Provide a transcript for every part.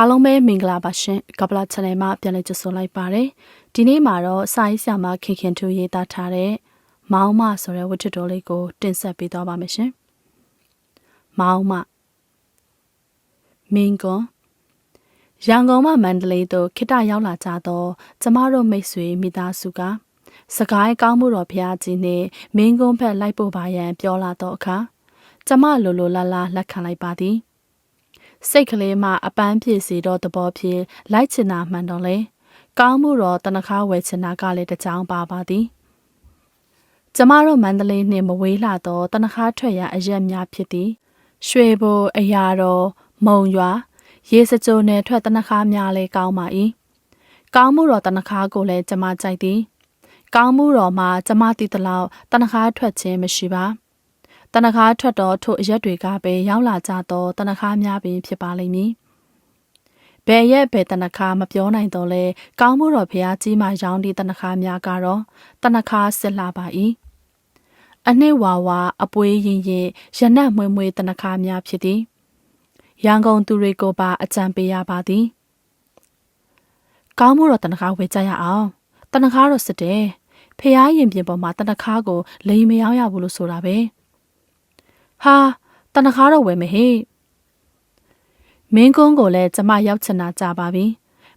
အားလုံးပဲမင်္ဂလာပါရှင်ကပလာ channel မှာပြန်လည်ကြိုဆိုလိုက်ပါတယ်ဒီနေ့မှာတော့စာရေးဆရာမခင်ခင်ထူရေးသားထားတဲ့မောင်းမဆိုတဲ့ဝတ္ထုတော်လေးကို တင်ဆက်ပေးသွားပါမယ်ရှင်မောင်းမမင်းကွန်ရန်ကုန်မှမန္တလေးသို့ခိတရောက်လာကြသောကျမတို့မိတ်ဆွေမိသားစုကစကိုင်းကောင်းမှုတော်ဖျားကြီးနှင့်မင်းကွန်းဖက်လိုက်ပို့ပါရန်ပြောလာသောအခါကျမလိုလိုလားလားလက်ခံလိုက်ပါသည် စိတ်ကလေးမှအပန်းပြေစီတော့သဘောဖြင့်လိုက်ချင်တာမှန်တော့လေကောင်းမှုတော့တနခါဝယ်ချင်တာကလည်းတကြောင်ပါပါသည်ကျမတို့မန္တလေးနှင့်မဝေးလာတော့တနခါထွက်ရအရက်များဖြစ်သည်ရွှေဘိုအရာတော်မုံရွာရေစကြိုနယ်ထွက်တနခါများလဲကောင်းပါ၏ကောင်းမှုတော်တနခါကိုလည်းကျမကြိုက်သည်ကောင်းမှုတော်မှာကျမတည်တလောက်တနခါထွက်ခြင်းမရှိပါ တနခါထွက်တော့ထိုအရက်တွေကပဲရောက်လာကြတော့တနခါများပင်ဖြစ်ပါလိမ့်မည်ဘယ်ရက်ဘယ်တနခါမပြောနိုင်တော့လဲကောင်းမှုတော်ဖះကြီးမှရောင်းသည့်တနခါများကတော့တနခါစစ်လာပါ၏အနှစ်ဝါဝါအပွေးရင်ရင်ရနက်မွေမွေတနခါများဖြစ်သည်ရန်ကုန်သူတွေကိုပါအကြံပေးရပါသည်ကောင်းမှုတော်တနခါဝေကြရအောင်တနခါတော့စစ်တယ်ဖះရင်ပြင်ပေါ်မှာတနခါကိုလိန်မရောက်ရဘူးလို့ဆိုတာပဲ ဟာတနခါတော့ဝယ်မဟေ့မင်းကုန်းကိုလည်းကျမရောက်ချင်တာကြပါပြီ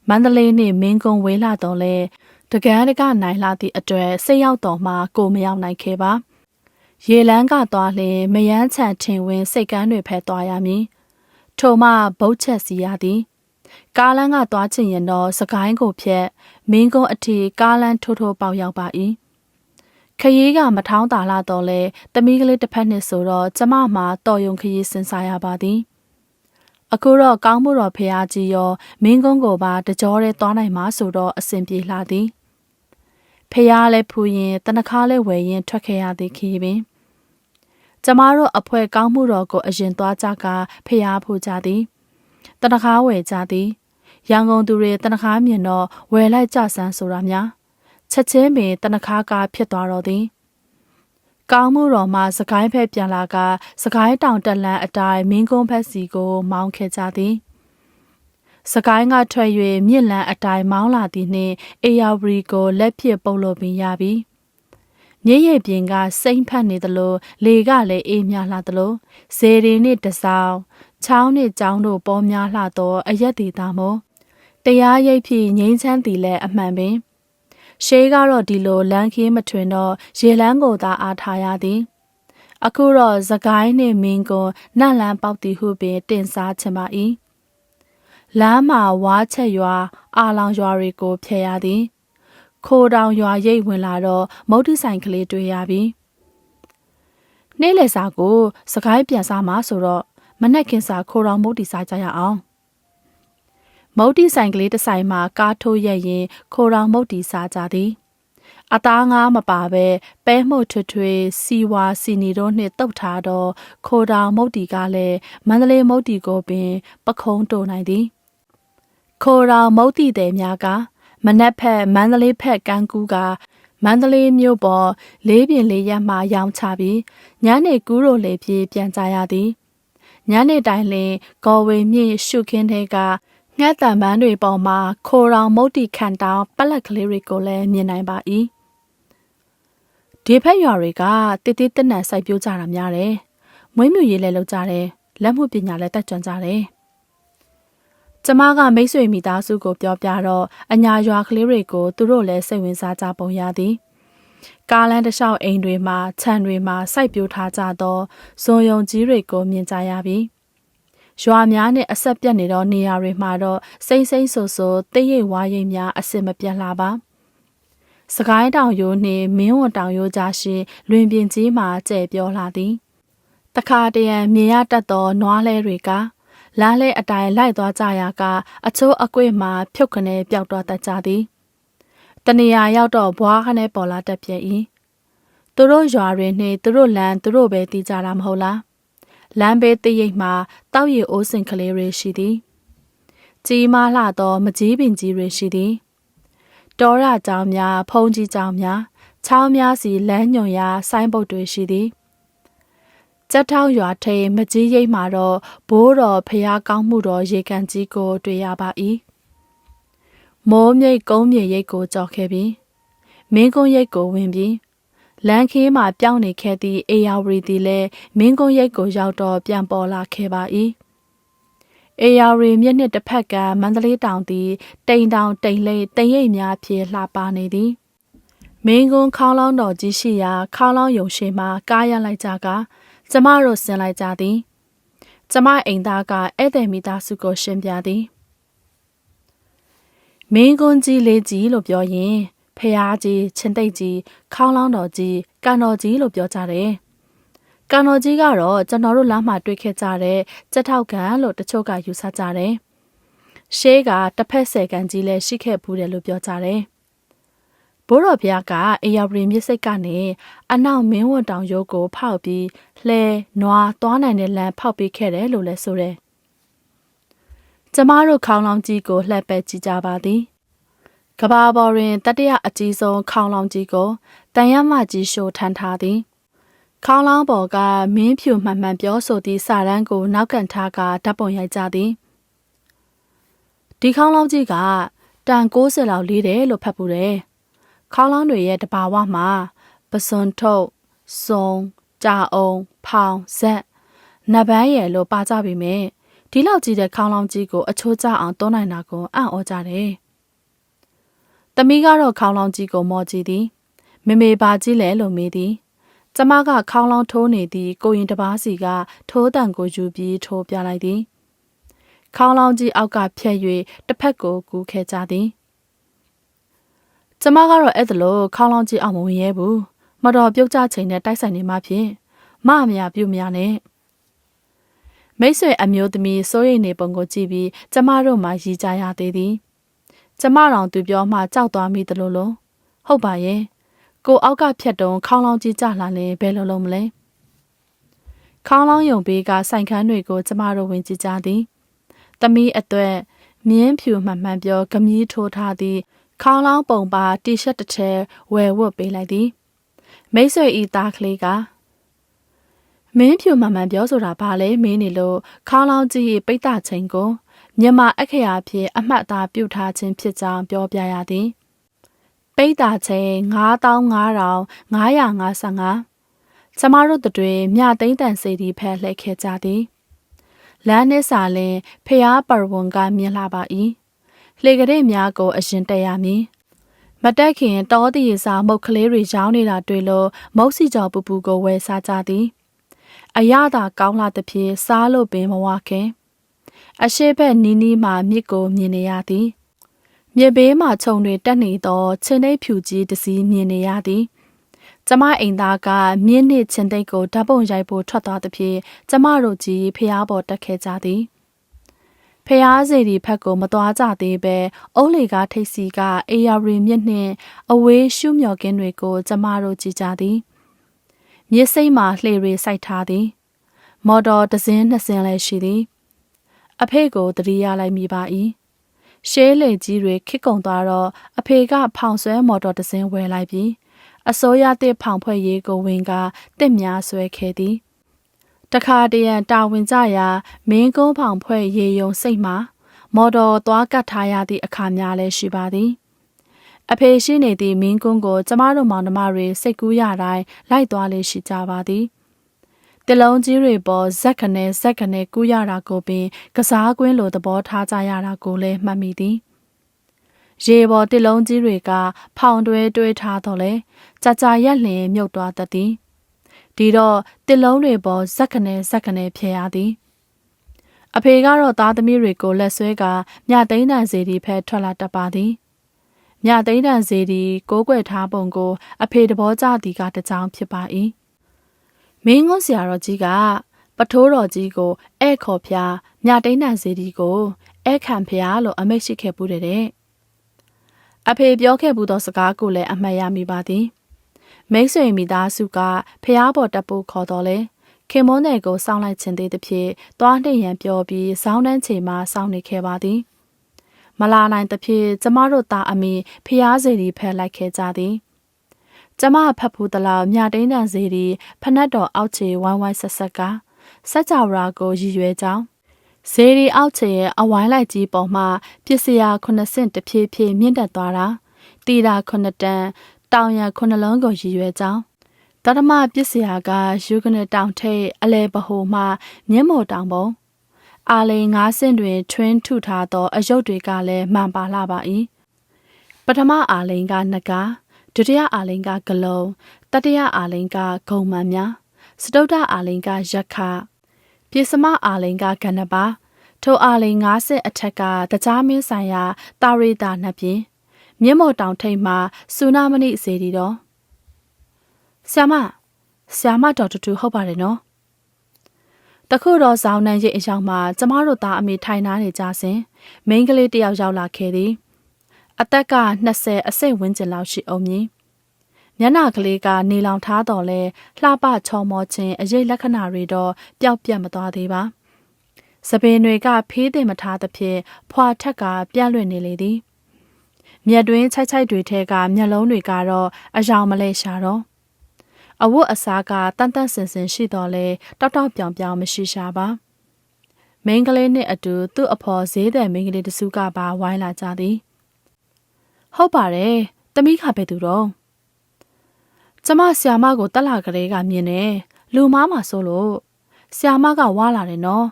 မန္တလေးနဲ့မင်းကုန်းဝေးလာတော့လဲတကယ်တကနိုင်လာသည့်အတွက်စိတ်ရောက်တော်မှကိုမရောက်နိုင်ခဲ့ပါရေလန်းကသွားလျင်မယမ်းချန်ထင်ဝင်စိတ်ကန်းတွေဖဲသွားရမည်ထိုမှဘုတ်ချက်စီရသည်ကားလန်းကသွားချင်ရင်တော့စကိုင်းကိုဖြက်မင်းကုန်းအထိကားလန်းထိုးထိုးပေါက်ရောက်ပါ၏ ခရီးကမထောင်းတာလာတော့လဲတမီးကလေးတစ်ဖက်နှစ်ဆိုတော့ကျမမှာတော်ယုံခရီးစဉ်းစားရပါသည်အခုတော့ကောင်းမှုတော်ဖရာကြီးရောမင်းကုန်းကိုပါတကြောရဲသွားနိုင်မှာဆိုတော့အဆင်ပြေလာသည်ဖရာလည်းဖူရင်တနခါလည်းဝယ်ရင်ထွက်ခဲ့ရသည်ခီးပင်ကျမတို့အဖွဲကောင်းမှုတော်ကိုအရင်သွားကြကဖျားဖို့ကြသည်တနခါဝယ်ကြသည်ရန်ကုန်သူတွေတနခါမြင်တော့ဝယ်လိုက်ကြဆန်းဆိုတာများ ချက်ချင်းပင်တနခါကားဖြစ်သွားတော့သည်ကောင်းမှုတော်မှစကိုင်းဖက်ပြန်လာကစကိုင်းတောင်တက်လန်းအတိုင်းမင်းကုန်းဖက်စီကိုမောင်းခဲ့ကြသည်စကိုင်းကထွက်၍မြစ်လန်းအတိုင်းမောင်းလာသည်နှင့်အေယာဝရီကိုလက်ဖြစ်ပုတ်လို့ပင်ရပြီ။မြည့်ရည်ပြင်ကစိမ့်ဖက်နေသလိုလေကလည်းအေးမြလှသလိုဇေရီနှင့်တဆောင်ချောင်းနှင့်ကြောင်းတို့ပေါ်များလှသောအရက်ဒေတာမို့တရားရိပ်ဖြင့်ငိမ့်ချမ်းသည်လည်းအမှန်ပင် ရှေးကတော့ဒီလိုလမ်းခင်းမထွင်တော့ရေလန်းကိုသာအားထားရသည်အခုတော့သကိုင်းနှင့်မင်းကွန်နတ်လန်းပေါက်သည်ဟုပင်တင်စားချင်ပါ၏လမ်းမှာဝါချက်ရွာအာလောင်ရွာတွေကိုဖျက်ရသည်ခိုးတောင်ရွာရိတ်ဝင်လာတော့မုတ်တိဆိုင်ကလေးတွေ့ရပြီ။နေ့လယ်စာကို စကိုင်းပြန်စားမှာဆိုတော့မနက်ခင်းစာခိုးတောင်မုတ်တိစားကြရအောင်။ မုတ်တိဆိုင်ကလေးတစ်ဆိုင်မှာကားထိုးရက်ရင်ခိုးတောင်မုတ်တိစားကြသည်။အသားငါးမပါပဲပဲမှုတ်ထွထွေစီဝါစီနီတို့နှင့်တုတ်ထားတော့ခိုးတောင်မုတ်တီကလည်းမန္တလေးမုတ်တီကိုပင်ပခုံးတိုနိုင်သည်ခိုးတောင်မုတ်တီတဲ့များကမနက်ဖက်မန္တလေးဖက်ကန်းကူးကမန္တလေးမြို့ပေါ်လေးပြင်လေးရက်မှရောင်းချပြီးညနေကူးရိုလေပြေးပြန်ကြရသည်ညနေတိုင်းလင်ကော်ဝေမြင့်ရှုခင်းတဲ့က ငှက်တံပန်းတွေပေါ်မှာခိုရောင်မုတ်တီခန့်တောင်းပလက်ကလေးတွေကိုလည်းမြင်နိုင်ပါ၏ဒီဖက်ရွာတွေကတည်တည်တက်နံစိုက်ပျိုးကြတာများတယ်မွေးမြူရေးလည်းလုပ်ကြတယ်လက်မှုပညာလည်းတက်ကြွကြတယ်ကျမကမိတ်ဆွေမိသားစုကိုပြောပြတော့အညာရွာကလေးတွေကိုသူတို့လည်းစိတ်ဝင်စားကြပုံရသည်ကားလန်းတစ်လျှောက်အိမ်တွေမှာခြံတွေမှာစိုက်ပျိုးထားကြသောဇွန်ယုံကြီးတွေကိုမြင်ကြရပြီ ရွာများနဲ့အဆက်ပြတ်နေသောနေရာတွေမှာတော့စိမ့်စိမ့်ဆူဆူတိတ်ရိတ်ဝါရိတ်များအစင်မပြတ်လာပါစကိုင်းတောင်ရိုးနှင့်မင်းဝတောင်ရိုးကြားရှိလွင်ပြင်ကြီးမှာကျဲပြောလာသည်တခါတရံမြင်ရတတ်သောနွားလဲတွေကလားလဲအတိုင်းလိုက်သွားကြရာကအချိုးအကွေ့မှာဖြုတ်ခနဲပျောက်တော့တတ်ကြသည်တနေရာရောက်တော့ဘွားခနဲပေါ်လာတတ်ပြ၏သူတို့ရွာတွင်နှင့်သူတို့လမ်းသူတို့ပဲတည်ကြတာမဟုတ်လား လမ်းဘေးတရိပ်မှာတောက်ရည်အိုးစင်ကလေးတွေရှိသည်ကြီးမားလှသောမကြီးပင်ကြီးတွေရှိသည်တောရကြောင်များဖုံးကြီးကြောင်များချောင်းများစီလမ်းညွန်ရာဆိုင်းဘုတ်တွေရှိသည်ကြက်ထောက်ရွာထိန်မကြီးရိပ်မှာတော့ဘိုးတော်ဖျားကောင်းမှုတော်ရေကန်ကြီးကိုတွေ့ရပါ၏မိုးမြိတ်ကုန်းမြေရိပ်ကိုကြော်ခဲ့ပြီးမင်းကုန်းရိပ်ကိုဝင်ပြီး လန်ခင်းမှာပြောင်းနေခဲ့သည့်အေယာဝရီတီလည်းမင်းကုန်းရိပ်ကိုရောက်တော့ပြန်ပေါ်လာခဲ့ပါ၏အေယာရီမြစ်နှစ်တစ်ဖက်ကမန္တလေးတောင်သည်တိမ်တောင်တိမ်လိပ်တိမ်ရိပ်များဖြင့်လှပနေသည်မင်းကုန်းခေါင်းလောင်းတော်ကြီးရှိရာခေါင်းလောင်းယုံရှိမှကားရလိုက်ကြကကျမတို့ဆင်လိုက်ကြသည်ကျမအိမ်သားကဧည့်သည်မိသားစုကိုရှင်းပြသည်မင်းကွန်းကြီးလေးကြီးလို့ပြောရင် ဖះကြီးချင်းသိပ်ကြီးခေါင်းလောင်းတော်ကြီးကန်တော်ကြီးလို့ပြောကြတယ်ကန်တော်ကြီးကတော့ကျွန်တော်တို့လမ်းမှာတွေ့ခဲ့ကြတဲ့ကြက်ထောက်ကန်လို့တချို့ကယူဆကြတယ်ရှေးကတစ်ဖက်ဆယ်ကန်ကြီးလည်းရှိခဲ့ဘူးတယ်လို့ပြောကြတယ်ဘိုးတော်ဘုရားကအေယာပရီမြစ်စိတ်ကနေအနောက်မင်းဝတ်တောင်ရုပ်ကိုဖောက်ပြီးလှဲနွားသွားနိုင်တဲ့လမ်းဖောက်ပေးခဲ့တယ်လို့လည်းဆိုတယ်။ကျမတို့ခေါင်းလောင်းကြီးကိုလှည့်ပဲကြည့်ကြပါသည်။ ကဘာပေါ်တွင်တတိယအကြီးဆုံးခေါင်းလောင်းကြီးကိုတန်ရမကြီးရှို့ထမ်းထားသည်။ခေါင်းလောင်းပေါ်ကမင်းဖြူမှန်မှန်ပြောဆိုသည့်စာရန်ကိုနောက်ကန်ထားကဓာတ်ပုံရိုက်ကြသည်။ဒီခေါင်းလောင်းကြီးကတန်60လောက်လေးတယ်လို့ဖတ်ပူတယ်။ခေါင်းလောင်းတွေရဲ့တဘာဝမှာပစွန်ထုတ်စုံကြာအောင်ဖောင်ဇက်နဘန်းရယ်လို့ပါကြပြီမယ်ဒီလောက်ကြီးတဲ့ခေါင်းလောင်းကြီးကိုအချိုးကျအောင်တွန်းနိုင်တာကိုအံ့ဩကြတယ်။ သမီးကတော့ခေါင်းလောင်းကြီးကိုမော်ကြည့်သည်မေမေပါကြည့်လဲလို့မေးသည်ကျမကခေါင်းလောင်းထိုးနေသည်ကိုရင်တပားစီကထိုးတန်ကိုယူပြီးထိုးပြလိုက်သည်ခေါင်းလောင်းကြီးအောက်ကဖြက်၍တစ်ဖက်ကိုကူးခဲ့ကြသည်ကျမကတော့အဲ့ဒါလို့ခေါင်းလောင်းကြည့်အောင်မဝင်ရဲဘူးမတော်ပြုတ်ကြချိန်နဲ့တိုက်ဆိုင်နေမှဖြင့်မအမြပြုတ်မြနဲ့မိတ်ဆွေအမျိုးသမီးစိုးရိမ်နေပုံကိုကြည့်ပြီးကျမတို့မှရည်ကြရသေးသည် ကျမတော်သူပြောမှကြောက်သွားမိသလိုလိုဟုတ်ပါရဲ့ကိုအောက်ကဖြတ်တုံးခေါင်းလောင်းကြီးကြလာရင်ဘယ်လိုလုပ်မလဲခေါင်းလောင်းယုံဘေးကစိုင်ခန်းတွေကိုကျမတို့ဝင်ကြည့်ကြသည်သမီးအသွက်မြင်းဖြူမှန်မှန်ပြောဂမီးထိုးထားသည့်ခေါင်းလောင်းပုံပါတီရှပ်တစ်ထည်ဝယ်ဝတ်ပေးလိုက်သည်မိတ်ဆွေဤသားကလေးကမင်းဖြူမှန်မှန်ပြောဆိုတာဘာလဲမင်းနေလို့ခေါင်းလောင်းကြီးပိတ်တချင်းကို မြန်မာအခရာဖြင့်အမှတ်သားပြုထားခြင်းဖြစ်ကြောင်းပြောပြရသည်ပိတ်တာချင်း9555ကျမတို့တွေမြသိမ့်တန်စီဒီဖက်လှည့်ခဲ့ကြသည်လမ်းနစ်စာလင်ဖျားပရဝံကမြင်လာပါ၏လှေကလေးများကိုအရင်တက်ရမည်မတက်ခင်တောတည်စာမုတ်ကလေးတွေရောင်းနေတာတွေ့လို့မုတ်စီကြော်ပူပူကိုဝယ်စားကြသည်အရသာကောင်းလာသဖြင့်စားလို့ပင်မဝခင် အရှိဘက်နီးနီးမှမြစ်ကိုမြင်နေရသည်မြစ်ဘေးမှခြုံတွေတက်နေသောချင်းသိပ်ဖြူကြီးတစည်းမြင်နေရသည်ကျမအိမ်သားကမြင်းနှင့်ချင်းသိပ်ကိုဓာတ်ပုံရိုက်ဖို့ထွက်သွားသဖြင့်ကျမတို့ကြီးဖျားပေါ်တက်ခဲ့ကြသည်ဖျားစီဒီဖက်ကိုမသွားကြသေးပဲအုံးလေကထိတ်စီကအေယာရီမြစ်နှင့်အဝေးရှုမြော်ကင်းတွေကိုကျမတို့ကြည့်ကြသည်မြစ်စိမ့်မှာလှေတွေစိုက်ထားသည် မော်တော်တစ်စင်းနှစ်စင်းလည်းရှိသည် အဖေကိုတတိယလိုက်မိပါ၏ရှဲလေကြီးတွေခစ်ကုံသွားတော့အဖေကဖောင်ဆွဲမော်တော်တစ်စင်းဝယ်လိုက်ပြီးအစိုးရတဲ့ဖောင်ဖွဲ့ရေးကိုဝင်ကတစ်များဆွဲခဲ့သည်တခါတရံတာဝန်ကြရာမင်းကုန်းဖောင်ဖွဲ့ရေယုံစိတ်မှာမော်တော်သွားကတ်ထားရသည့်အခါများလည်းရှိပါသည်အဖေရှိနေသည့်မင်းကုန်းကိုကျမတို့မောင်နှမတွေစိတ်ကူးရတိုင်းလိုက်သွားလေရှိကြပါသည် တလုံးကြီးတွေပေါ်ဇက်ခနဲ့ဇက်ခနဲ့ကူးရတာကိုပင် ကစားကွင်းလိုသဘောထားကြရတာကိုလည်းမှတ်မိသည်ရေပေါ်တလုံးကြီးတွေက ဖောင်တွဲတွဲထားတော့လေကြာကြာရက်လျင်မြုပ်သွားတတ်သည်ဒီတော့တစ်လုံးတွေပေါ်ဇက်ခနဲဇက်ခနဲဖြဲရသည် အဖေကတော့သားသမီးတွေကိုလက်ဆွဲကမြသိန်းတန်စီဒီဖက်ထွက်လာတတ်ပါသည်မြသိန်းတန်စီဒီကိုးကွယ်ထားပုံကို အဖေတဘောကြသည်ကတကြောင်ဖြစ်ပါ၏ မင်းငုံဆရာတော်ကြီးကပထိုးတော်ကြီးကိုဧည့်ခေါ်ဖျားမြသိန်းတန်စီဒီကိုဧည့်ခံဖျားလို့အမိတ်ရှိခဲ့ပူးတဲ့အဖေပြောခဲ့ဘူးသောစကားကိုလည်းအမှတ်ရမိပါသည်။မိတ်ဆွေမိသားစုကဖျားပေါ်တက်ဖို့ခေါ်တော်လဲခင်မွန်းနယ်ကိုစောင်းလိုက်ခြင်းသေးသဖြင့်သွားနှိမ်ရန်ပြောပြီးဇောင်းတန်းချိန်မှစောင်းနေခဲ့ပါသည် မလာနိုင်သဖြင့်ကျမတို့သားအမိဖျားစီဒီဖက်လိုက်ခဲ့ကြသည် ကျမဖတ်ဖူးတလောက်မြတိန်တန်စီဒီဖနက်တော်အောက်ခြေဝိုင်းဝိုင်းဆက်ဆက်ကစက်ကြဝဠာကိုရည်ရွယ်ကြောင်းဇေဒီအောက်ခြေရဲ့အဝိုင်းလိုက်ကြီးပေါ်မှာပစ္စယခုနှစ်ဆင့်တဖြည်းဖြည်းမြင့်တက်သွားတာတီတာခုနှစ်တန်တောင်ရခုနှစ်လုံးကိုရည်ရွယ်ကြောင်းတရမပစ္စယကယူကနတောင်ထိပ်အလဲပဟိုမှမြင့်မော်တောင်ပုံအာလိန်ငါးဆင့်တွင်ထွင်းထုထားသော အယုတ်တွေကလည်းမှန်ပါလာပါ၏ပထမအာလိန်ကနဂါ ဒုတိယအာလိန်ကဂလုံးတတိယအာလိန်ကဂုံမှန်များစတုဒ္ဒအာလိန်ကယက္ခပြေစမအာလိန်ကကဏ္ဍပါထိုအာလိန်50အထက်ကတကြားမင်းဆိုင်ရာတာရိတာနှစ်ပြင်းမြင့်မော်တောင်ထိပ်မှာစူနာမဏိစေတီတော်ဆ iam မဆ iam မတော်တူတူဟုတ်ပါတယ်နော်တခုတော့ဇောင်းနှံရဲ့အရောက်မှာကျမတို့သားအမေထိုင်နာနေကြစဉ်မိန်းကလေးတယောက်ရောက်လာခဲ့သည် အသက်က20အစိတ်ဝန်းကျင်လောက်ရှိအောင်မြင်မျက်နှာကလေးကနေလောင်ထားတော်လဲလှပချော်မောခြင်းအရေးလက္ခဏာတွေတော့ပျောက်ပြတ်မသွားသေးပါစပင်တွေကဖေးတင်မထားသဖြင့်ဖွာထက်ကပြန့်လွင့်နေလေသည်မြက်တွင်းချိုက်ချိုက်တွေထဲကမျက်လုံးတွေကတော့အယောင်မလဲရှာတော့အဝတ်အစားကတန်တန်ဆင်ဆင်ရှိတော်လဲတောက်တောက်ပြောင်ပြောင်မရှိရှာပါမိန်းကလေးနဲ့အတူသူ့အဖော်ဈေးတဲ့မိန်းကလေးတစုကပါဝိုင်းလာကြသည် ဟုတ်ပါတယ်တမိခပဲသူတော့ကျမဆီယာမကိုတက်လာကလေးကမြင်တယ်လူမားမှာဆိုလို့ဆီယာမကဝါလာတယ်နော်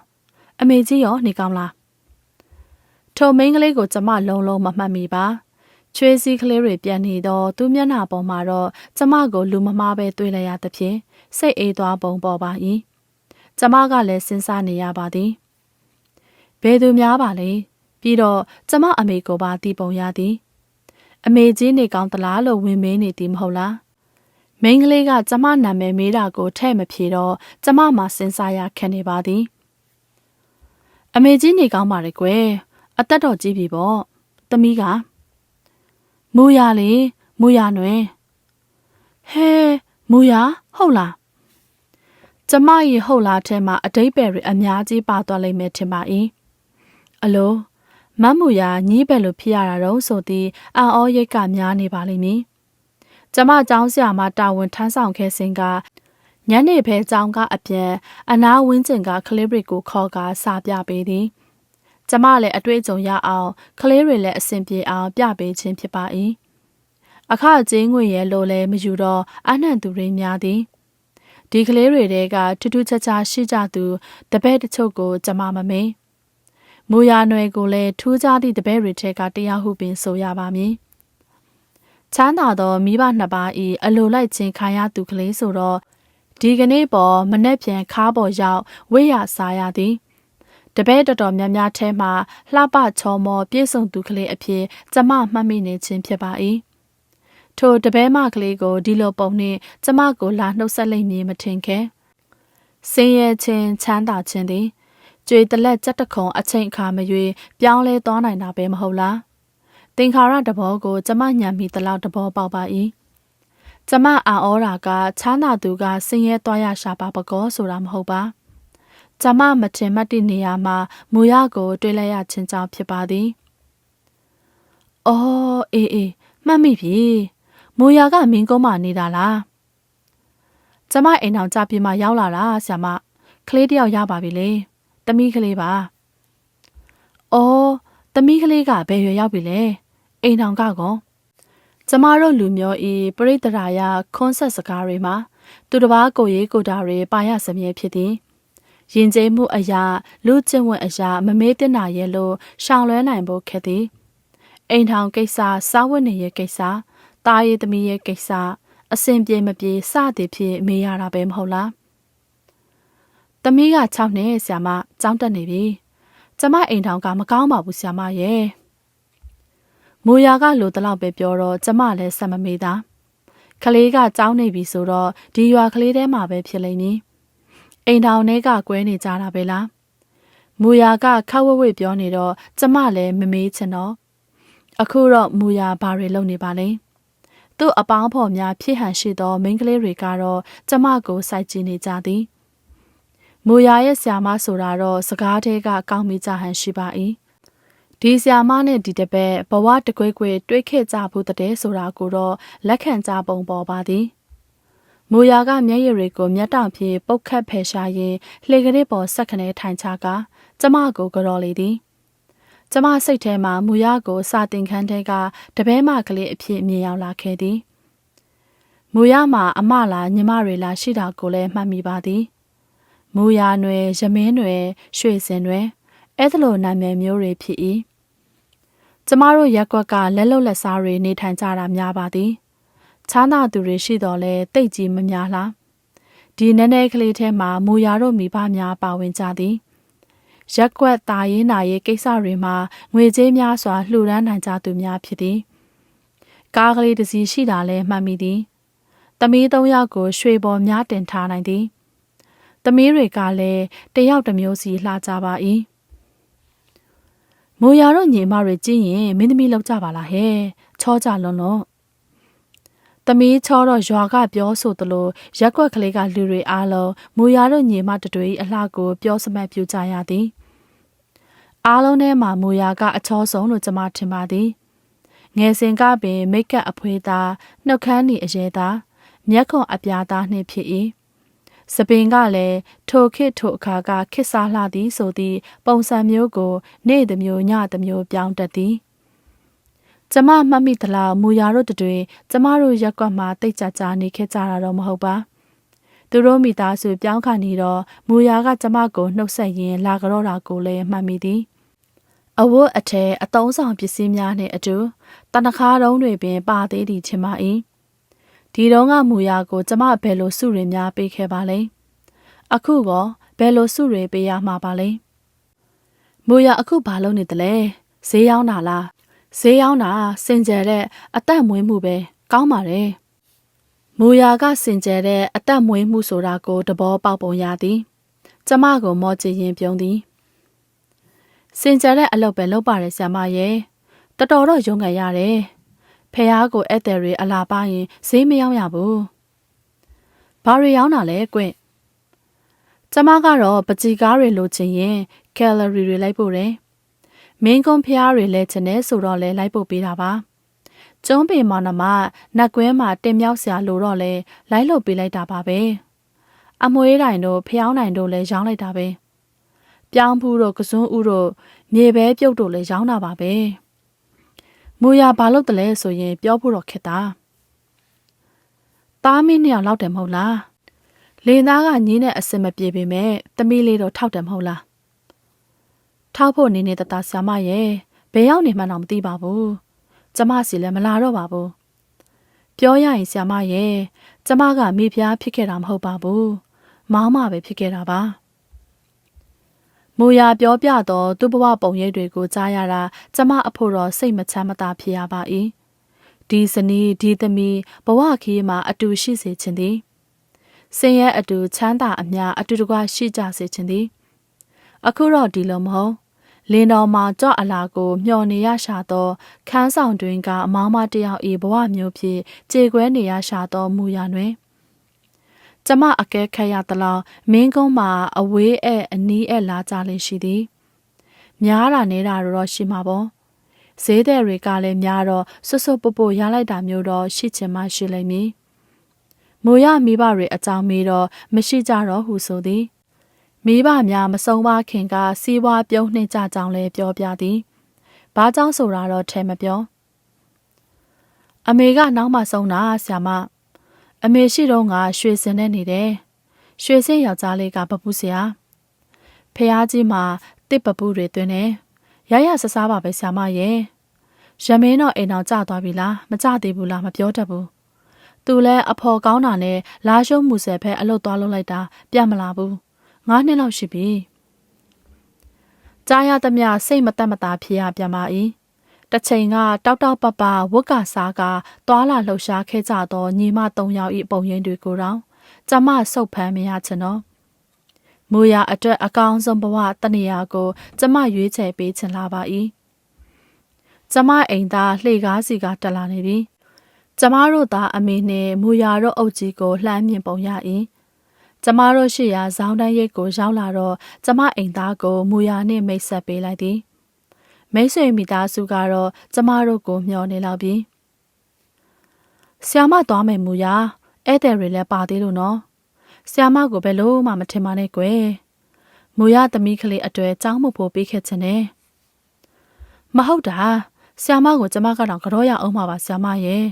အမေကြီးရောနေကောင်းလားထိုမိန်းကလေးကိုကျမလုံးလုံးမမှတ်မိပါချွေးစည်းကလေးတွေပြန်နေတော့သူ့မျက်နှာပေါ်မှာတော့ကျမကိုလူမမားပဲတွေ့လိုက်ရသဖြင့်စိတ်အေးသွားပုံပေါ်ပါ၏ကျမကလည်းစဉ်းစားနေရပါသည်ဘယ်သူများပါလဲပြီးတော့ကျမအမေကိုပါတီးပုံရသည် အမေကြီးနေကောင်းသလားလို့ဝင်မေးနေသည်မဟုတ်လားမိန်းကလေးကကျမနာမည်မေးတာကိုထဲ့မဖြေတော့ကျမမှစဉ်းစားရခက်နေပါသည်အမေကြီးနေကောင်းပါလေကွယ်အသက်တော်ကြီးပြီပေါ့သမီးကမူရလေမူရနွယ်ဟဲမူရဟုတ်လားကျမရဲ့ဟုတ်လားထဲမှာအတိတ်ပဲတွေအများကြီးပါသွားလိမ့်မယ်ထင်ပါ၏အလို မတ်မူရာညည်းဘက်လိုဖြစ်ရတာတော့ဆိုသည်အံ့ဩရိတ်ကများနေပါလိမ့်မည်။ကျမအကြောင်းဆရာမတာဝန်ထမ်းဆောင်ခဲ့စဉ်ကညနေဖဲအကြောင်းကအပြန်အနာဝင်းကျင်ကကလေးရီကိုခေါ်ကာစာပြပေးသည်။ကျမလည်းအတွေ့အကြုံရအောင်ကလေးရီလည်းအဆင်ပြေအောင်ပြပေးခြင်းဖြစ်ပါ၏။အခကျင်းငွေရဲလို့လည်းမယူတော့အနှံ့သူတွေများသည်။ဒီကလေးတွေတဲကထူးထူးခြားခြားရှိကြသူတပည့်တချို့ကိုကျမမမင်း မူရနွယ်ကိုလည်းထူးခြားသည့်တပည့်တွေထဲကတရားဟုပင်ဆိုရပါမည်ချမ်းသာသောမိဘနှစ်ပါး၏အလိုလိုက်ခြင်းခံရသူကလေးဆိုတော့ဒီကနေ့ပေါ်မနှက်ပြန်ခါပေါ်ရောက်ဝိရစားရသည်တပည့်တော်တော်များများထဲမှာလှပချောမောပြည့်စုံသူကလေးအဖြစ်ကျမမှတ်မိနေခြင်းဖြစ်ပါ၏ထိုတပည့်မကလေးကိုဒီလိုပုံနှင့်ကျမကိုလာနှုတ်ဆက်လိမ့်မည်မထင်ခဲ့စင်ရဲ့ချင်းချမ်းသာခြင်းသည် ကြွေတလက်ကြက်တခုံအချိန်အခါမရွေပြောင်းလဲသွားနိုင်တာပဲမဟုတ်လားသင်္ခါရတဘောကိုကျမညံမိတလောက်တဘောပေါက်ပါ၏ကျမအာဩရာကချမ်းသာသူကဆင်းရဲသွားရရှာပါပကောဆိုတာမဟုတ်ပါကျမမထင်မှတ်တဲ့နေရာမှာမူရကိုတွေ့လိုက်ရခြင်းကြောင့်ဖြစ်ပါသည်။အော်အေးအေးမှတ်မိပြီ။မူရကမင်းကုန်းမနေတာလား။ကျမအိမ်အောင်ကြပြမရောက်လာတာဆ iam မကလေးတယောက်ရပါပြီလေ။ သမီးကလေးပါ။အော်သမီးကလေးကဘယ်ရွယ်ရောက်ပြီလဲ။အိမ်အောင်ကကောကျမတို့လူမျိုးဤပရိသရာယခွန်းဆက်စကားတွေမှာသူတစ်ပါးကိုရေးကိုတာတွေပါရစမြဲဖြစ်သည်ယဉ်ကျေးမှုအရာလူကျင့်ဝတ်အရာမမေးတင်နာရဲ့လို့ရှောင်လွဲနိုင်ဖို့ခက်သည်အိမ်ထောင်ကိစ္စစားဝတ်နေရဲ့ကိစ္စတားရည်သမီးရဲ့ကိစ္စအစဉ်ပြေမပြေစသည်ဖြစ်မေးရတာပဲမဟုတ်လား သမီးက6နှစ်ဆ iam မကြောင်းတက်နေပြီကျမအိမ်ထောင်ကမကောင်းပါဘူးဆ iam မရဲ့မူယာကလိုတလောက်ပဲပြောတော့ကျမလည်းဆက်မမေးတာကလေးကကြောင်းနေပြီဆိုတော့ဒီရွာကလေးထဲမှာပဲဖြစ်လိမ့်မည်အိမ်ထောင်ထဲကကွဲနေကြတာပဲလားမူယာကခက်ဝဝပြောနေတော့ကျမလည်းမမေးချင်တော့အခုတော့မူယာဘာတွေလုပ်နေပါလဲသူ့အပေါင်းဖော်များဖြစ်ဟန်ရှိသောမိန်းကလေးတွေကတော့ကျမကိုစိုက်ကြည့်နေကြသည် မူယာရဲ့ဆ iam မဆိုတာတော့စကားသေးကကောင်းမိကြဟန်ရှိပါ၏ဒီဆ iam မနဲ့ဒီတပည့်ဘဝတကွဲကွဲတွေးခဲ့ကြဘူးတဲ့ဆိုတာကိုတော့လက်ခံကြပုံပေါ်ပါသည်မူယာကမျက်ရည်တွေကိုမျက်တောင်ဖြင့်ပုတ်ခတ်ဖယ်ရှားရင်းလှေကလေးပေါ်ဆက်ခနဲထိုင်ချကကျမကိုကြော်လေသည်ကျမစိတ်ထဲမှာမူယာကိုစာတင်ခန်းထဲကတပည့်မကလေးအဖြစ်မြင်ရောက်လာခဲ့သည်မူယာမှာအမလားညီမတွေလားရှိတာကိုလည်းမှတ်မိပါသည် မူယာနွယ်ရမင်းနွယ်ရွှေစင်နွယ်အဲ့လိုနာမည်မျိုးတွေဖြစ်၏ကျမတို့ရက်ကွက်ကလက်လုံလက်စားတွေနေထိုင်ကြတာများပါသည်ချမ်းသာသူတွေရှိတော်လဲတိတ်ကြီးမများလားဒီနည်းနည်းကလေးထဲမှာမူရတို့မိဘများပါဝင်ကြသည်ရက်ကွက်တာရင်နာရေးကိစ္စတွေမှာငွေကြေးများစွာလှူဒန်းနိုင်ကြသူများဖြစ်သည်ကားကလေးတစ်စီးရှိတာလဲမှတ်မိသည်သမီးသုံးယောက်ကိုရွှေပေါ်များတင်ထားနိုင်သည် သမီးတွေကလည်းတယောက်တစ်မျိုးစီလှကြပါ၏မိုးရတို့ညီမတွေကြည့်ရင်မင်းသမီးလောက်ကြပါလားဟဲ့ချောကြလွန်းလို့သမီးချောတော့ရွာကပြောဆိုသလိုရက်ွက်ကလေးကလူတွေအားလုံးမူရတို့ညီမတတွေအလှကိုပြောစမတ်ပြကြရသည်အားလုံးထဲမှာမူရကအချောဆုံးလို့ကျွန်မထင်ပါသည်ငယ်စဉ်ကပင်မိတ်ကပ်အဖွေးသားနှုတ်ခမ်းနီအရဲသားမျက်ခွန်အပြာသားနှင့်ဖြစ်၏ စပင်ကလည်းထိုခေတ်ထိုအခါကခစ်စားလှသည်ဆိုသည့်ပုံစံမျိုးကို နေ့သည်မျိုးညသည်မျိုးပြောင်းတတ်သည်ကျမမှတ်မိသလားမူရာတို့တွေကျမတို့ရက်ကွက်မှာတိတ်ကြကြနေခဲ့ကြတာတော့မဟုတ်ပါသူတို့မိသားစုပြောင်းခါနေတော့မူရာကကျမကိုနှုတ်ဆက်ရင်းလာကြောတာကိုလည်းမှတ်မိသည်အဝတ်အထည်အတုံးဆောင်ပစ္စည်းများနှင့်အတူတနခါတုံးတွေပင်ပါသေးသည်ချင်ပါ၏ ဒီတော့ကမူရာကို ကျမဘယ်လိုစုရင်များပေးခဲ့ပါလဲအခုကောဘယ်လိုစုတွေပေးရမှာပါလဲမူရာအခုဘာလုပ်နေသလဲဈေးရောက်တာလားဈေးရောက်တာစင်ကြယ်တဲ့အသက်မွေးမှုပဲကောင်းပါတယ်မူရာကစင်ကြယ်တဲ့အသက်မွေးမှုဆိုတာကိုတဘောပေါက်ပုံရသည်ကျမကိုမောကြည့်ရင်ပြုံးသည်စင်ကြယ်တဲ့အလုပ်ပဲလုပ်ပါတယ်ဆရာမရဲ့တော်တော်တော့ရုန်းကန်ရတယ် ဖះကိုဧည့်သည်တွေအလာပါရင်ဈေးမရောက်ရဘူး။ဘာတွေရောက်တာလဲကွ။ကျမကတော့ပကြီကားတွေလိုချင်ရင်ကယ်လရီတွေလိုက်ပို့တယ်။မင်းကုန်းဖះတွေလဲချင်တယ်ဆိုတော့လဲလိုက်ပို့ပေးတာပါ။ကျုံးပင်မောင်နှမနတ်ကွဲမှာတင်မြောက်စရာလိုတော့လဲလိုက်လုပ်ပေးလိုက်တာပါပဲ။အမွေးတိုင်တို့ဖျောင်းတိုင်တို့လဲရောင်းလိုက်တာပဲ။ပြောင်းဖူးတို့ကစွန်းဦးတို့မြေပဲပြုတ်တို့လဲရောင်းတာပါပဲ။ မူရဘာလုပ်တယ်လဲဆိုရင်ပြောဖို့တော့ခက်တာသားမင်းနှစ်ယောက်လောက်တယ်မဟုတ်လားလင်းသားကညီးနဲ့အစင်မပြေပေမဲ့သမီးလေးတော့ထောက်တယ်မဟုတ်လားထောက်ဖို့နေနေတတဆ iam ရဲ့ဘယ်ရောက်နေမှန်းတော့မသိပါဘူးကျမစီလည်းမလာတော့ပါဘူးပြောရရင်ဆ iam ရဲ့ကျမကမိဖုရားဖြစ်ခဲ့တာမဟုတ်ပါဘူးမောင်းမပဲဖြစ်ခဲ့တာပါ မူရပြောပြသောသူ့ဘဝပုံရိပ်တွေကိုကြားရတာကျမအဖို့တော့စိတ်မချမ်းမသာဖြစ်ရပါ၏ဒီဇနီးဒီသမီးဘဝခီးမှာအတူရှိစေခြင်းသည်စင်ရဲ့အတူချမ်းသာအမျှအတူတကွရှိကြစေခြင်းသည်အခုတော့ဒီလိုမဟုတ်လင်းတော်မှာကြော့အလာကိုမျှော်နေရရှာသောခန်းဆောင်တွင်ကအမောင်းမတယောက်၏ဘဝမျိုးဖြင့်ကြေကွဲနေရရှာသောမူရတွင် ကျမအကဲခတ်ရသလောက်မင်းကုန်းမှာအဝေးအဲအနီးအဲလာကြလေရှိသည်များတာနေတာတော့ရှိမှာပေါ့ဈေးတဲ့တွေကလည်းများတော့ဆွတ်ဆွတ်ပုတ်ပုတ်ရလိုက်တာမျိုးတော့ရှိချင်မှရှိလိမ့်မည်မိုးရမိဘတွေအကြောင်းမေးတော့မရှိကြတော့ဟုဆိုသည်မိဘများမဆုံးပါခင်ကစီးပွားပြုံးနှိမ့်ကြကြောင်းလည်းပြောပြသည်ဘာကြောင့်ဆိုတာတော့ထဲမပြောအမေကနောက်မှဆုံးတာဆ iam မ အမေရှိတော့ငါရွှေစင်နဲ့နေတယ်။ရွှေစင်ယောက်ျားလေးကပပူဆရာ။ဖះကြီးမှာတစ်ပပူတွေတွင်နေ။ရရဆဆားပါပဲဆ iam ရဲ့။ရမင်းတော့အိမ်အောင်ကြသွားပြီလားမကြသေးဘူးလားမပြောတတ်ဘူး။သူလဲအဖော်ကောင်းတာနဲ့လာရှုံးမှုဆယ်ဖဲအလုတ်သွားလုပ်လိုက်တာပြတ်မလာဘူး။ငါးနှစ်လောက်ရှိပြီ။ကြားရသမျှစိတ်မတက်မတာဖြစ်ရပြန်ပါ၏ တစ်ချိန်ကတောက်တောက်ပပဝက်ကစားကသွာလာလှုပ်ရှားခဲ့ကြသောညီမ၃ယောက်၏ပုံရင်းတွေကိုတောင်ကျမစုပ်ဖမ်းမရချင်တော့မူရအတွက်အကောင်းဆုံးဘဝတနေရာကိုကျမရွေးချယ်ပေးချင်လာပါ၏ကျမအိမ်သားလှေကားစီကတက်လာနေပြီကျမတို့သားအမေနှင့်မူရတို့အုပ်ကြီးကိုလှမ်းမြင်ပုံရ၏ကျမတို့ရှိရာဇောင်းတန်းရိတ်ကိုရောက်လာတော့ကျမအိမ်သားကိုမူရနှင့်မိတ်ဆက်ပေးလိုက်သည် မိတ်ဆွေမိသားစုကတော့ကျမတို့ကိုမျှော်နေလောက်ပြီဆ iam မသွားမယ်မူရာဧည့်သည်တွေလည်းပါသေးလို့နော်ဆ iam မကိုဘယ်လို့မှမထင်ပါနဲ့ကွယ်မူရသမီးကလေးအတွေ့ចောင်းမဖို့ပေးခဲ့ခြင်းနဲ့မဟုတ်တာဆ iam မကိုကျမကတော့ကြောရအောင်ပါပါဆ iam မရဲ့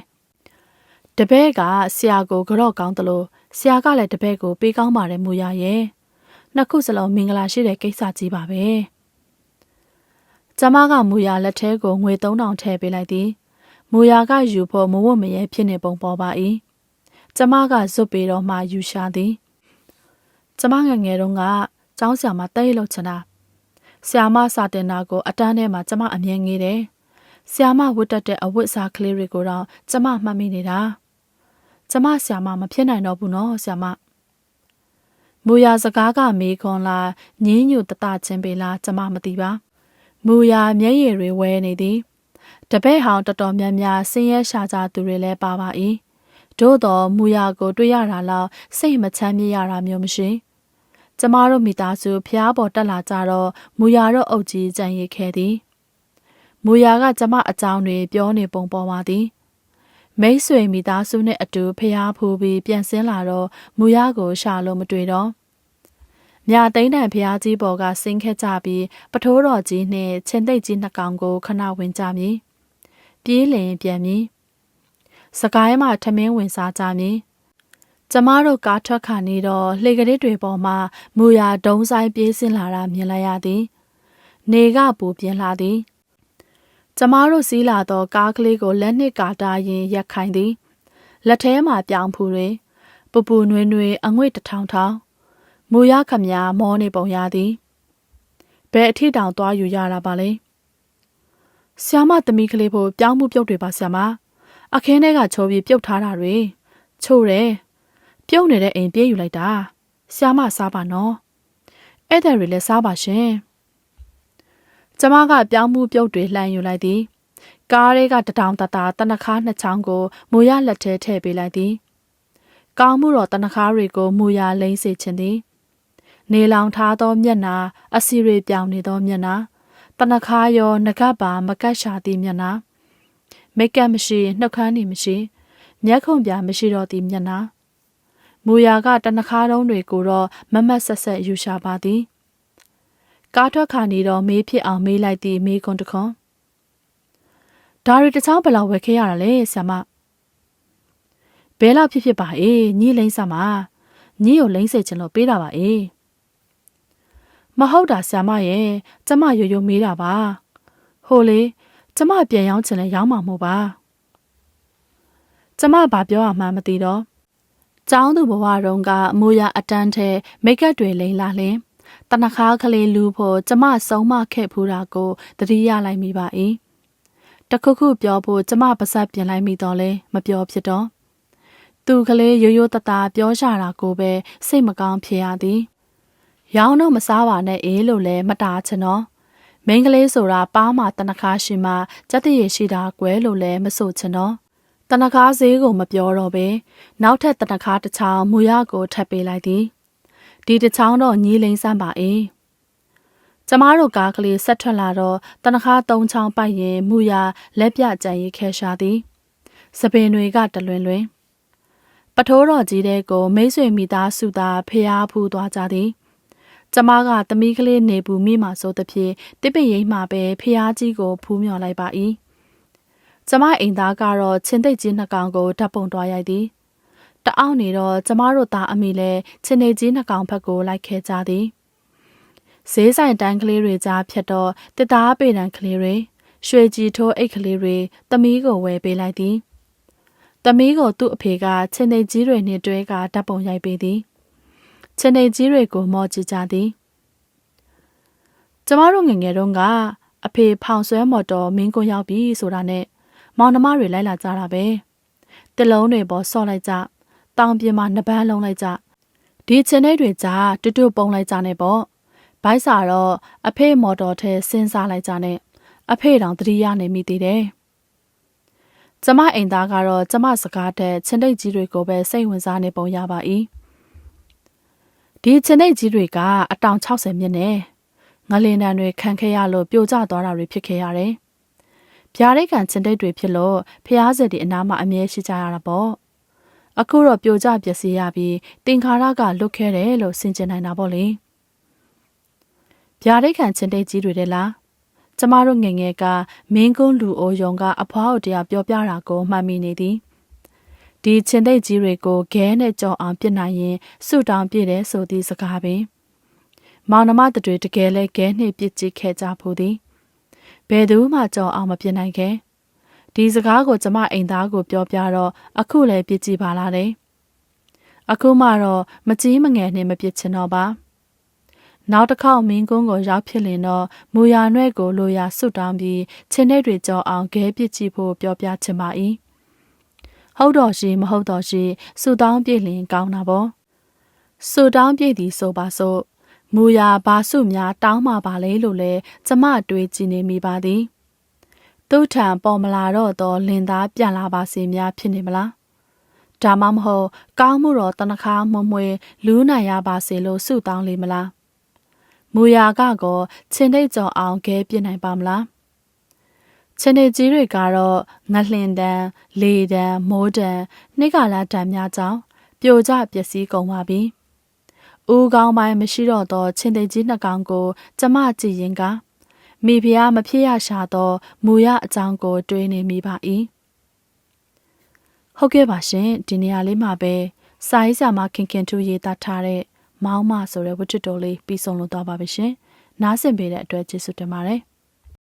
တပည့်ကဆရာကိုကြော့ကောင်းတယ်လို့ဆရာကလည်းတပည့်ကိုပေးကောင်းပါတယ်မူရရဲ့နှစ်ခုစလုံးမင်္ဂလာရှိတဲ့ကိစ္စကြီးပါပဲ ကျမကမူရလက်ထဲကိုငွေ3000ထည့်ပေးလိုက်သည်မူရကယူဖို့မဝတ်မရဲဖြစ်နေပုံပေါ်ပါ၏ကျမကဇွတ်ပေတော့မှယူရှာသည်ကျမငယ်ငယ်တုန်းကကျောင်းဆရာမတဲ့လို့ချင်တာဆရာမစာတင်တာကိုအတန်းထဲမှာကျမအမြင်ငေးတယ်ဆရာမဝတ်တက်တဲ့အဝတ်စားကလေးတွေကိုတော့ကျမမှတ်မိနေတာကျမဆရာမမဖြစ်နိုင်တော့ဘူးနော်ဆရာမမူရစကားကမေးခွန်လာညင်းညူတတချင်းပေလားကျမမသိပါ မူရမျက်ရည်တွေဝဲနေသည်တပည့်ဟောင်တော်တော်များများဆင်းရဲရှာကြသူတွေလည်းပါပါ၏သို့တော်မူရကိုတွေ့ရတာလောက်စိတ်မချမ်းမြေ့ရတာမျိုးမရှိကျမတို့မိသားစုဖျားပေါ်တက်လာကြတော့မူရတော့အုပ်ကြီးကြံရစ်ခဲ့သည်မူရကကျမအကြောင်းတွေပြောနေပုံပေါ်ပါသည်မိတ်ဆွေမိသားစုနဲ့အတူဖျားဖူးပြီးပြန်ဆင်းလာတော့မူရကိုရှာလို့မတွေ့တော့ မြသိန်းတန်ဖျားကြီးပေါ်ကဆင်းခဲ့ကြပြီးပထိုးတော်ကြီးနှင့်ချင်းသိပ်ကြီးနှစ်ကောင်ကိုခဏဝင်ကြမည်ပြေးလင်ပြန်မည်စကိုင်းမှာထမင်းဝင်စားကြမည်ကျမတို့ကားထွက်ခါနေတော့လှေကလေးတွေပေါ်မှာမူရဒုံဆိုင်ပြေးဆင်းလာတာမြင်လိုက်ရသည် နေကပူပြင်းလာသည်ကျမတို့စီးလာသောကားကလေးကိုလက်နှစ်ကာတာရင်ရက်ခိုင်သည်လက်ထဲမှာပြောင်ဖူတွေပူပူနွေးနွေးအငွေ့တထောင်ထောင် မူရခမညာမောနေပုံရသည်ဘယ်အထိတောင်သွားယူရတာပါလဲဆ iam မသမီးကလေးဖို့ပြောင်းမှုပြုတ်တွေပါဆ iam မအခင်းထဲကချိုးပြီးပြုတ်ထားတာတွေချိုးတယ်ပြုတ်နေတဲ့အိမ်ပြေးယူလိုက်တာဆ iam မစားပါနော်ဧည့်သည်တွေလည်းစားပါရှင်ကျမကပြောင်းမှုပြုတ်တွေလှန်ယူလိုက်သည်ကားတွေကတထောင်တတာတနခါနှစ်ချောင်းကိုမူရလက်ထဲထည့်ပေးလိုက်သည်ကောင်းမှုတော်တနခါတွေကိုမူရလိမ့်စေခြင်းသည် နေလောင်ထားသောမျက်နာအစီရေပြောင်နေသောမျက်နာတနခါရောငကပ်ပါမကတ်ရှာသည့်မျက်နာမိတ်ကပ်မရှိနှုတ်ခမ်းနေမရှိမျက်ခုံပြမရှိတော့သည့်မျက်နာမူရာကတနခါတုံးတွေကိုတော့မမတ်ဆက်ဆက်ယူရှာပါသည်ကားထွက်ခါနေတော့မေးဖြစ်အောင်မေးလိုက်သည့်မေးခွန်းတစ်ခွန်းဒါရီတချောင်းဘယ်လောက်ဝယ်ခဲ့ရတာလဲဆ iam မဘဲလောက်ဖြစ်ဖြစ်ပါအေးညီလိမ့်စမှာညီကိုလိမ့်စေချင်လို့ပေးတာပါအေး မဟုတ်တာဆ iam မရဲ့ကျမရိုးရိုးမေးတာပါဟိုလေကျမပြန်ရောင်းချင်လဲရောင်းမှာမဟုတ်ပါကျမဘာပြောရမှန်းမသိတော့ကျောင်းသူဘဝတုန်းကအမိုးရအတန်းထဲမိတ်ကပ်တွေလိမ့်လာလင်တနခါကလေးလူဖို့ကျမဆုံးမခဲ့ဖူးတာကိုသတိရလိုက်မိပါ၏တခုခုပြောဖို့ကျမပါစပ်ပြင်လိုက်မိတော့လဲမပြောဖြစ်တော့သူကလေးရိုးရိုးတသားပြောရှာတာကိုပဲစိတ်မကောင်းဖြစ်ရသည် ရောင်းတော့မစားပါနဲ့အေးလို့လည်းမတားချင်တော့မိန်းကလေးဆိုတာပါးမှတနခါရှိမှစက်တရရှိတာကွယ်လို့လည်းမဆိုချင်တော့တနခါဈေးကိုမပြောတော့ပဲနောက်ထပ်တနခါတစ်ချောင်းမူရကိုထပ်ပေးလိုက်သည်ဒီတစ်ချောင်းတော့ညီလိမ့်စမ်းပါအေးကျမတို့ကားကလေးဆက်ထွက်လာတော့တနခါသုံးချောင်းပိုက်ရင်မူရလက်ပြကြံရီခဲရှာသည်စပင်တွေကတလွင်လွင် ပထိုးတော်ကြီးတဲ့ကိုမိတ်ဆွေမိသားစုသားဖျားဖူးသွားကြသည် ကျမကသမီးကလေးနေဘူးမိမှဆိုသဖြင့်တစ်ပင်ရိမ့်မှပဲဖျားကြီးကိုဖူးမြော်လိုက်ပါ၏ကျမအိမ်သားကတော့ချင်းသိတ်ကြီးနှစ်ကောင်ကိုဓာတ်ပုံတွားရိုက်သည်တအောက်နေတော့ကျမတို့သားအမိလည်းချင်းနေကြီးနှစ်ကောင်ဘက်ကိုလိုက်ခဲ့ကြသည်ဈေးဆိုင်တန်းကလေးတွေကြားဖြတ်တော့တစ်သားပေတံကလေးတွေရွှေကြည်ထိုးအိတ်ကလေးတွေသမီးကိုဝယ်ပေးလိုက်သည်သမီးကိုသူ့အဖေကချင်းနေကြီးတွေနဲ့တွဲကဓာတ်ပုံရိုက်ပေးသည် ချင်းနေကြီးတွေကိုမော်ကြည့်ကြသည်ကျမတို့ငငယ်တုန်းကအဖေဖောင်ဆွဲမော်တော်မင်းကွန်းရောက်ပြီဆိုတာနဲ့မောင်နှမတွေလိုက်လာကြတာပဲတလုံးတွေပေါ်ဆော့လိုက်ကြတောင်ပြင်မှာနှစ်ပန်းလုံးလိုက်ကြဒီချင်းတွေတွေကြားတွတ်ပုံလိုက်ကြနေပေါ့ဘိုက်စာတော့အဖေမော်တော်ထဲဆင်းစားလိုက်ကြနဲ့အဖေတောင်တတိယနေမိသေးတယ်ကျမအိမ်သားကတော့ကျမစကားတဲ့ချင်းတိတ်ကြီးတွေကိုပဲစိတ်ဝင်စားနေပုံရပါ၏ ဒီချင်းတိတ်ကြီးတွေကအတောင်60မြင့်နဲ့ငလင်တန်တွေခံခဲ့ရလို့ပြိုကျသွားတာတွေဖြစ်ခဲ့ရတယ်။ဗျာဒိတ်ကန်ချင်းတိတ်တွေဖြစ်လို့ဖျားစက်ဒီအနားမှာအမြဲရှိကြရတာပေါ့။အခုတော့ပြိုကျပျက်စီးရပြီးတင်ခါရကလွတ်ခဲ့တယ်လို့ဆင်ကျင်နိုင်တာပေါ့လေ။ဗျာဒိတ်ကန်ချင်းတိတ်ကြီးတွေတဲ့လား။ကျမတို့ငယ်ငယ်ကမင်းကုန်းလူအိုယုံကအဖွားတို့တရားပြောပြတာကိုမှတ်မိနေသည်။ ဒီချင်းတိတ်ကြီးတွေကိုဂဲနဲ့ကြော်အောင်ပြစ်နိုင်ရင်ဆုတောင်းပြည့်တယ်ဆိုသည့်စကားပင်။မောင်နှမတတွေတကယ်လဲဂဲနှင့်ပြစ်ကြည့်ခဲ့ကြဖို့သည်ဘယ်သူမှကြော်အောင်မပြစ်နိုင်ခဲ့ဒီစကားကိုကျမအိမ်သားကိုပြောပြတော့အခုလည်းပြစ်ကြည့်ပါလားတဲ့အခုမှတော့မကြီးမငယ်နဲ့မပြစ်ချင်တော့ပါနောက်တစ်ခေါက်မင်းကုန်းကိုရောက်ဖြစ်လင်တော့မူရနွဲ့ကိုလိုရာဆွတ်တောင်းပြီးချင်းတဲ့တွေကြောအောင်ဂဲပစ်ကြည့်ဖို့ပြောပြချင်ပါ၏ ဟုတ်တော့ရှိမဟုတ်တော့ရှိဆွတောင်းပြည့်လင်ကောင်းတာပေါ့ဆွတောင်းပြည့်သည်ဆိုပါစို့မူရာဘာစုများတောင်းမှာပါလေလို့လဲကျမတွေးကြည့်နေမိပါသည်သူ့ထံပေါ်မလာတော့သောလင်သားပြန်လာပါစေများဖြစ်နေမလားဒါမှမဟုတ်ကောင်းမှုတော်တနခါမွမွေလူးနိုင်ရပါစေလို့ဆုတောင်းလေမလားမူရာကကောချင်းတိတ်ကြော်အောင်ခဲပြစ်နိုင်ပါမလား ချင်းနေကြီးတွေကတော့ငလှင်တန်လေတန်မိုးတန်နှိကလာတန်များကြောင့်ပြိုကျပျက်စီးကုန်ပါပြီ။ဦးကောင်းပိုင်းမရှိတော့သောချင်းသိကြီးနှစ်ကောင်ကိုကျမကြည့်ရင်ကမိဖုရားမဖြစ်ရရှာသောမူရအကြောင်းကိုတွေးနေမိပါ၏ဟုတ်ကဲ့ပါရှင်ဒီနေရာလေးမှာပဲစာရေးဆရာမခင်ခင်ထူရေးသားထားတဲ့မောင်းမဆိုတဲ့ဝတ္ထုတော်လေးပြီးဆုံးလို့သွားပါပြီရှင်နားဆင်ပေးတဲ့အတွက်ကျေးဇူးတင်ပါတယ်